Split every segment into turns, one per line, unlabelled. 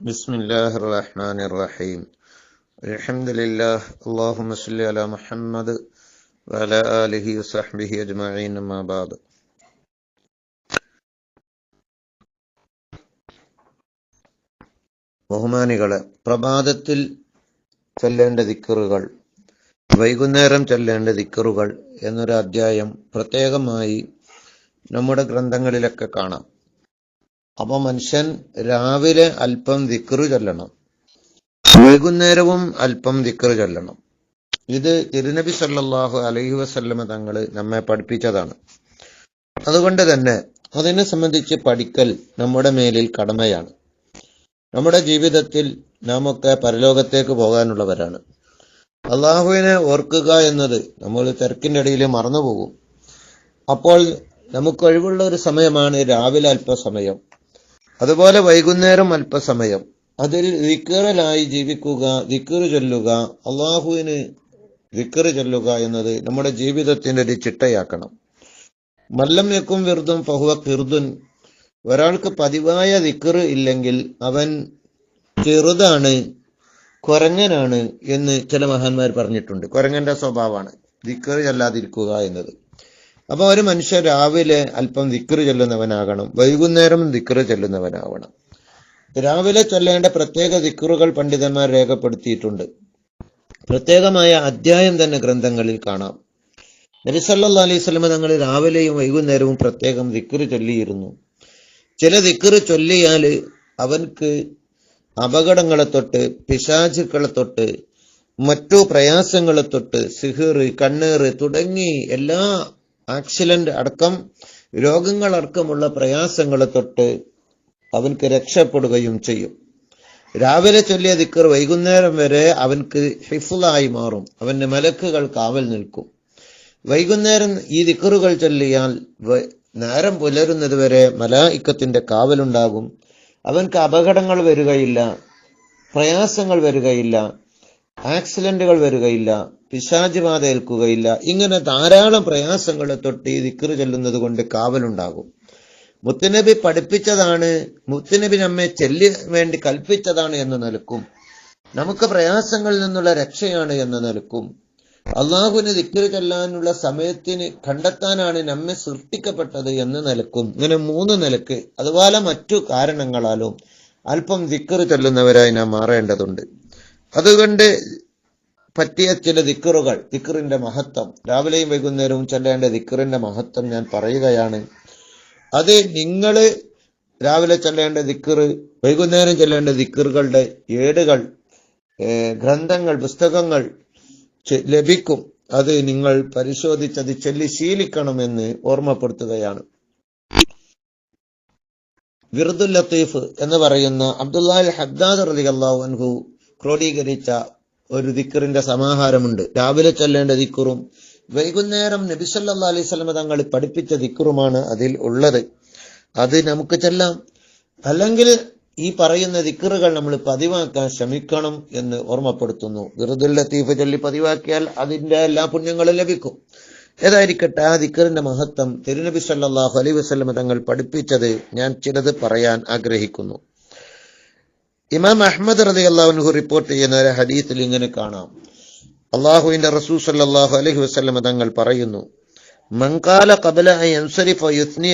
بسم الله الرحمن الرحيم الحمد لله اللهم صل على محمد وعلى آله وصحبه أجمعين أما بعد ബഹുമാനികളെ പ്രഭാതത്തിൽ ചൊല്ലേണ്ട ദിക്കറുകൾ വൈകുന്നേരം ചൊല്ലേണ്ട ദിക്കറുകൾ എന്നൊരു അധ്യായം പ്രത്യേകമായി നമ്മുടെ ഗ്രന്ഥങ്ങളിലൊക്കെ കാണാം അപ്പൊ മനുഷ്യൻ രാവിലെ അല്പം ദിക്കറ് ചൊല്ലണം. വൈകുന്നേരവും അല്പം ദിക്കറ് ചൊല്ലണം. ഇത് തിരുനബി സല്ലാഹു അലൈഹി വസല്ലമ തങ്ങൾ നമ്മെ പഠിപ്പിച്ചതാണ്. അതുകൊണ്ട് തന്നെ അതിനെ സംബന്ധിച്ച് പഠിക്കൽ നമ്മുടെ മേലിൽ കടമയാണ്. നമ്മുടെ ജീവിതത്തിൽ നാമൊക്കെ പരലോകത്തേക്ക് പോകാനുള്ളവരാണ്. അള്ളാഹുവിനെ ഓർക്കുക എന്നത് നമ്മൾ തിരക്കിന്റെ ഇടയിൽ മറന്നുപോകും. അപ്പോൾ നമുക്ക് ഒഴിവുള്ള ഒരു സമയമാണ് രാവിലെ അല്പസമയം. അതുപോലെ വൈകുന്നേരം അല്പസമയം. അതിൽ ദിക്കറിലായി ജീവിക്കുക ദിക്കറ് ചൊല്ലുക അള്ളാഹുവിന് ദിക്കറ് ചൊല്ലുക എന്നത് നമ്മുടെ ജീവിതത്തിന്റെ ഒരു ചിട്ടയാക്കണം. മല്ലം വെക്കും വിർദും ഫഹുവ കിർദുൻ. ഒരാൾക്ക് പതിവായ ദിക്കറ് ഇല്ലെങ്കിൽ അവൻ ചെറുതാണ് കുരങ്ങനാണ് എന്ന് ചില മഹാന്മാർ പറഞ്ഞിട്ടുണ്ട്. കുരങ്ങന്റെ സ്വഭാവമാണ് ദിക്കറ് ചൊല്ലാതിരിക്കുക എന്നത്. അപ്പൊ ഒരു മനുഷ്യൻ രാവിലെ അല്പം ദിക്കറ് ചെല്ലുന്നവനാകണം വൈകുന്നേരം ദിക്കറ് ചെല്ലുന്നവനാവണം. രാവിലെ ചൊല്ലേണ്ട പ്രത്യേക ദിക്കറുകൾ പണ്ഡിതന്മാർ രേഖപ്പെടുത്തിയിട്ടുണ്ട്. പ്രത്യേകമായ അധ്യായം തന്നെ ഗ്രന്ഥങ്ങളിൽ കാണാം. നബിസല്ലാ അലൈഹി സ്വലമ തങ്ങൾ രാവിലെയും വൈകുന്നേരവും പ്രത്യേകം ദിക്കറ് ചൊല്ലിയിരുന്നു. ചില ദിക്കറ് ചൊല്ലിയാൽ അവൻക്ക് അപകടങ്ങളെ തൊട്ട് പിശാചുക്കളെ തൊട്ട് മറ്റു പ്രയാസങ്ങളെ തൊട്ട് സിഹിറ് കണ്ണേറ് തുടങ്ങി എല്ലാ ആക്സിഡന്റ് അടക്കം രോഗങ്ങളടക്കമുള്ള പ്രയാസങ്ങളെ തൊട്ട് അവൻക്ക് രക്ഷപ്പെടുകയും ചെയ്യും. രാവിലെ ചൊല്ലിയ ദിക്കർ വൈകുന്നേരം വരെ അവൻക്ക് ഹിഫുലായി മാറും. അവന്റെ മലക്കുകൾ കാവൽ നിൽക്കും. വൈകുന്നേരം ഈ ദിക്കറുകൾ ചൊല്ലിയാൽ നേരം പുലരുന്നത് വരെ മലായിക്കത്തിന്റെ കാവലുണ്ടാകും. അവൻക്ക് അപകടങ്ങൾ വരികയില്ല പ്രയാസങ്ങൾ വരികയില്ല. ആക്സിഡന്റുകൾ വരികയില്ല പിശാചിബാധ ഏൽക്കുകയില്ല ഇങ്ങനെ ധാരാളം പ്രയാസങ്ങൾ തൊട്ട് ഈ ദിക്കറ് ചെല്ലുന്നത് കൊണ്ട് കാവലുണ്ടാകും. മുത്തുനബി പഠിപ്പിച്ചതാണ് മുത്തുനബി നമ്മെ ചെല്ലി വേണ്ടി കൽപ്പിച്ചതാണ് എന്ന് നൽകും നമുക്ക് പ്രയാസങ്ങളിൽ നിന്നുള്ള രക്ഷയാണ് എന്ന് നൽകും അള്ളാഹുവിന് ദിക്കറ് ചെല്ലാനുള്ള സമയത്തിന് കണ്ടെത്താനാണ് നമ്മെ സൃഷ്ടിക്കപ്പെട്ടത് എന്ന് നിലക്കും. ഇങ്ങനെ മൂന്ന് നിലയ്ക്ക് അതുപോലെ മറ്റു കാരണങ്ങളാലും അല്പം ദിക്കറ് ചെല്ലുന്നവരായി നാം മാറേണ്ടതുണ്ട്. അതുകൊണ്ട് പറ്റിയ ചില ദിക്കറുകൾ ദിക്കറിന്റെ മഹത്വം. രാവിലെയും വൈകുന്നേരവും ചെല്ലേണ്ട ദിക്കറിന്റെ മഹത്വം ഞാൻ പറയുകയാണ്. അത് നിങ്ങൾ രാവിലെ ചെല്ലേണ്ട ദിക്കറ് വൈകുന്നേരം ചെല്ലേണ്ട ദിക്കറുകളുടെ ഏടുകൾ ഗ്രന്ഥങ്ങൾ പുസ്തകങ്ങൾ ലഭിക്കും. അത് നിങ്ങൾ പരിശോധിച്ചത് ചൊല്ലി ശീലിക്കണമെന്ന് ഓർമ്മപ്പെടുത്തുകയാണ്. വിറുദുൽ ലത്തീഫ് എന്ന് പറയുന്ന അബ്ദുല്ലാൽ ഹദ്ദാദ് റലി അള്ളാഹു അൻഹു ക്രോഡീകരിച്ച ഒരു ദിക്കറിന്റെ സമാഹാരമുണ്ട്. രാവിലെ ചൊല്ലേണ്ട ദിക്കറും വൈകുന്നേരം നബിസല്ലാ അലൈഹി സ്വലമ തങ്ങൾ പഠിപ്പിച്ച ദിക്കറുമാണ് അതിൽ ഉള്ളത്. അത് നമുക്ക് ചെല്ലാം. അല്ലെങ്കിൽ ഈ പറയുന്ന ദിക്കറുകൾ നമ്മൾ പതിവാക്കാൻ ശ്രമിക്കണം എന്ന് ഓർമ്മപ്പെടുത്തുന്നു. വിറുദുൽ ലത്തീഫ് ചൊല്ലി പതിവാക്കിയാൽ അതിന്റെ എല്ലാ പുണ്യങ്ങളും ലഭിക്കും. ഏതായിരിക്കട്ടെ ആ ദിക്കറിന്റെ മഹത്വം തിരുനബി സല്ലാഹു അലൈ വസ്ലമ തങ്ങൾ പഠിപ്പിച്ചത് ഞാൻ ചിലത് പറയാൻ ആഗ്രഹിക്കുന്നു. ഇമാം അഹമ്മദ് റതി അള്ളാഹുൻഹു റിപ്പോർട്ട് ചെയ്യുന്ന ഒരു ഹദീത്തിൽ ഇങ്ങനെ കാണാം. അള്ളാഹുവിന്റെ റസൂ സല്ലാഹു അലഹി വസ്ലമ തങ്ങൾ പറയുന്നു മങ്കാല കബല ينصرف ويثني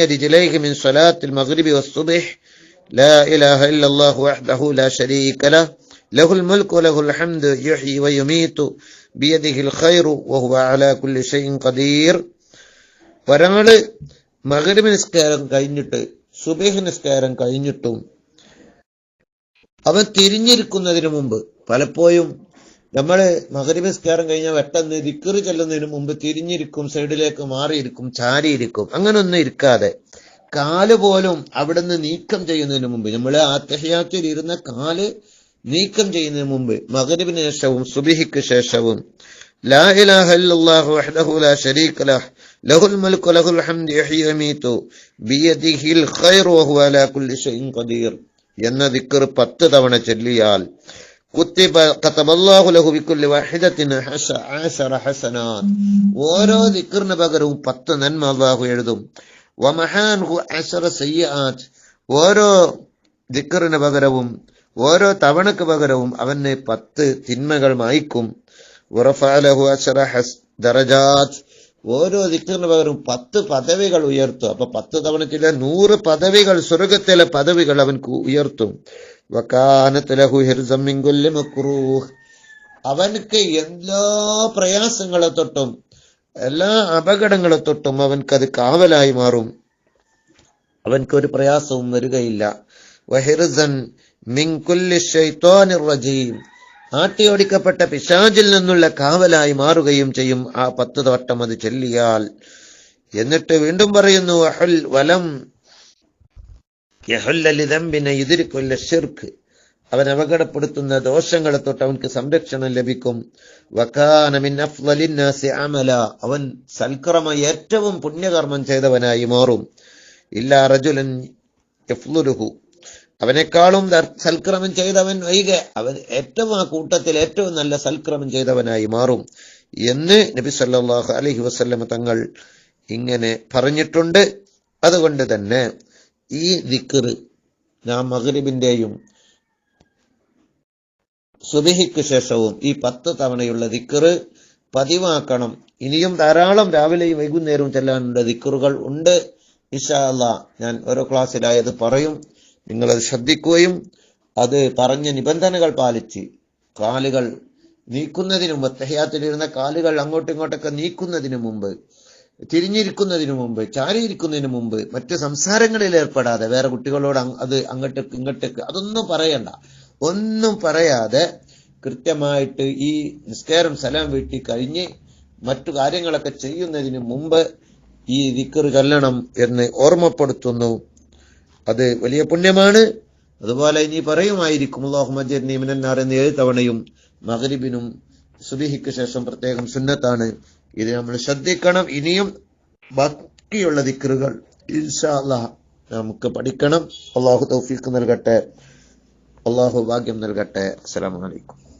നിസ്കാരം കഴിഞ്ഞിട്ട് സുബേഹ് നിസ്കാരം കഴിഞ്ഞിട്ടും അവൻ തിരിഞ്ഞിരിക്കുന്നതിന് മുമ്പ് പലപ്പോഴും നമ്മൾ മകരവിസ്കാരം കഴിഞ്ഞ പെട്ടെന്ന് ദിക്കറ് ചെല്ലുന്നതിന് മുമ്പ് തിരിഞ്ഞിരിക്കും സൈഡിലേക്ക് മാറിയിരിക്കും ചാരിയിരിക്കും. അങ്ങനൊന്നും ഇരിക്കാതെ കാൽ പോലും അവിടുന്ന് നീക്കം ചെയ്യുന്നതിന് മുമ്പ് നമ്മൾ ആത്തഹയാത്തിൽ ഇരുന്ന കാൽ നീക്കം ചെയ്യുന്നതിന് മുമ്പ് മകരവിന് ശേഷവും സുബിഹിക്ക് ശേഷവും വമീതു ബിയദിഹിൽ ഖൈറു വഹുവ അലാ കുല്ലി ഷൈഇൻ ഖദീർ. എന്ന ദിക്കർ പത്ത് തവണ ചൊല്ലിയാൽ ഓരോ ദിക്കറിന് പകരവും പത്ത് നന്മ അള്ളാഹു എഴുതും. അസറ ഓരോ ദിക്കറിന് പകരവും ഓരോ തവണക്ക് പകരവും അവന് പത്ത് തിന്മകൾ മായ്ക്കും. ഉറഫാലഹു അശറ ഹസ് ദറജാത്ത് ഓരോ ദിക്കറിന് പകരം പത്ത് പദവികൾ ഉയർത്തും. അപ്പൊ പത്ത് തവണക്കില്ല നൂറ് പദവികൾ സ്വർഗത്തിലെ പദവികൾ അവൻ ഉയർത്തും. അവൻക്ക് എല്ലാ പ്രയാസങ്ങളെ തൊട്ടും എല്ലാ അപകടങ്ങളെ തൊട്ടും അവൻക്കത് കാവലായി മാറും. അവൻക്ക് ഒരു പ്രയാസവും വരികയില്ല. വഹിർസൻ മിങ്കുല്ലി കുല്ലി ശൈത്വാനിർ റജീം. ആട്ടിയോടിക്കപ്പെട്ട പിശാചിൽ നിന്നുള്ള കാവലായി മാറുകയും ചെയ്യും. ആ പത്ത് തോട്ടം അത് ചൊല്ലിയാൽ. എന്നിട്ട് വീണ്ടും പറയുന്നു അഹുൽ വലം യഹുല്ലലിതമ്പിനെ ഇതിരിക്കൊല്ല ഷിർക്ക് അവൻ അപകടപ്പെടുത്തുന്ന ദോഷങ്ങളെ തൊട്ട് അവൻക്ക് സംരക്ഷണം ലഭിക്കും. വക്കാനമിൻ അമല. അവൻ സൽക്രമ ഏറ്റവും പുണ്യകർമ്മം ചെയ്തവനായി മാറും. ഇല്ലാ റജുലൻ യഫ്ലുരുഹു. അവനേക്കാളും സൽക്രമം ചെയ്തവൻ വൈകെ. അവൻ ഏറ്റവും ആ കൂട്ടത്തിൽ ഏറ്റവും നല്ല സൽക്രമം ചെയ്തവനായി മാറും എന്ന് നബി സല്ലല്ലാഹു അലഹി വസല്ലമ തങ്ങൾ ഇങ്ങനെ പറഞ്ഞിട്ടുണ്ട്. അതുകൊണ്ട് തന്നെ ഈ ദിക്കർ ഞാൻ മഗ്രിബിന്റെയും സുബിഹിക്ക് ശേഷവും ഈ പത്ത് തവണയുള്ള ദിക്കർ പതിവാക്കണം. ഇനിയും ധാരാളം രാവിലെയും വൈകുന്നേരവും ചെല്ലാനുള്ള ദിക്കറുകൾ ഉണ്ട്. ഇഷാ അല്ല ഞാൻ ഓരോ ക്ലാസ്സിലായത് പറയും. നിങ്ങളത് ശ്രദ്ധിക്കുകയും അത് പറഞ്ഞ നിബന്ധനകൾ പാലിച്ച് കാലുകൾ നീക്കുന്നതിന് മുമ്പ് തെഹയാത്തിലിരുന്ന കാലുകൾ അങ്ങോട്ടും ഇങ്ങോട്ടൊക്കെ നീക്കുന്നതിന് മുമ്പ് തിരിഞ്ഞിരിക്കുന്നതിന് മുമ്പ് ചാരിയിരിക്കുന്നതിന് മുമ്പ് മറ്റ് സംസാരങ്ങളിൽ ഏർപ്പെടാതെ വേറെ കുട്ടികളോട് അത് അങ്ങോട്ടേക്ക് ഇങ്ങോട്ടേക്ക് അതൊന്നും പറയണ്ട. ഒന്നും പറയാതെ കൃത്യമായിട്ട് ഈ നിസ്കാരം സലാം വീട്ടി കഴിഞ്ഞ് മറ്റു കാര്യങ്ങളൊക്കെ ചെയ്യുന്നതിന് മുമ്പ് ഈ വിക്കറ് ചൊല്ലണം എന്ന് ഓർമ്മപ്പെടുത്തുന്നു. അത് വലിയ പുണ്യമാണ്. അതുപോലെ ഇനി പറയുമായിരിക്കും അള്ളാഹുമജീമിനാർ എന്ന് ഏഴ് തവണയും മകരിബിനും സുബിഹിക്ക് ശേഷം പ്രത്യേകം സുന്നത്താണ്. ഇത് നമ്മൾ ശ്രദ്ധിക്കണം. ഇനിയും ബാക്കിയുള്ള ദിക്കറുകൾ ഇൻഷാ നമുക്ക് പഠിക്കണം. അള്ളാഹു തൗഫീഖ് നൽകട്ടെ. അള്ളാഹു ഭാഗ്യം നൽകട്ടെ. അസ്സലാമു അലൈക്കും.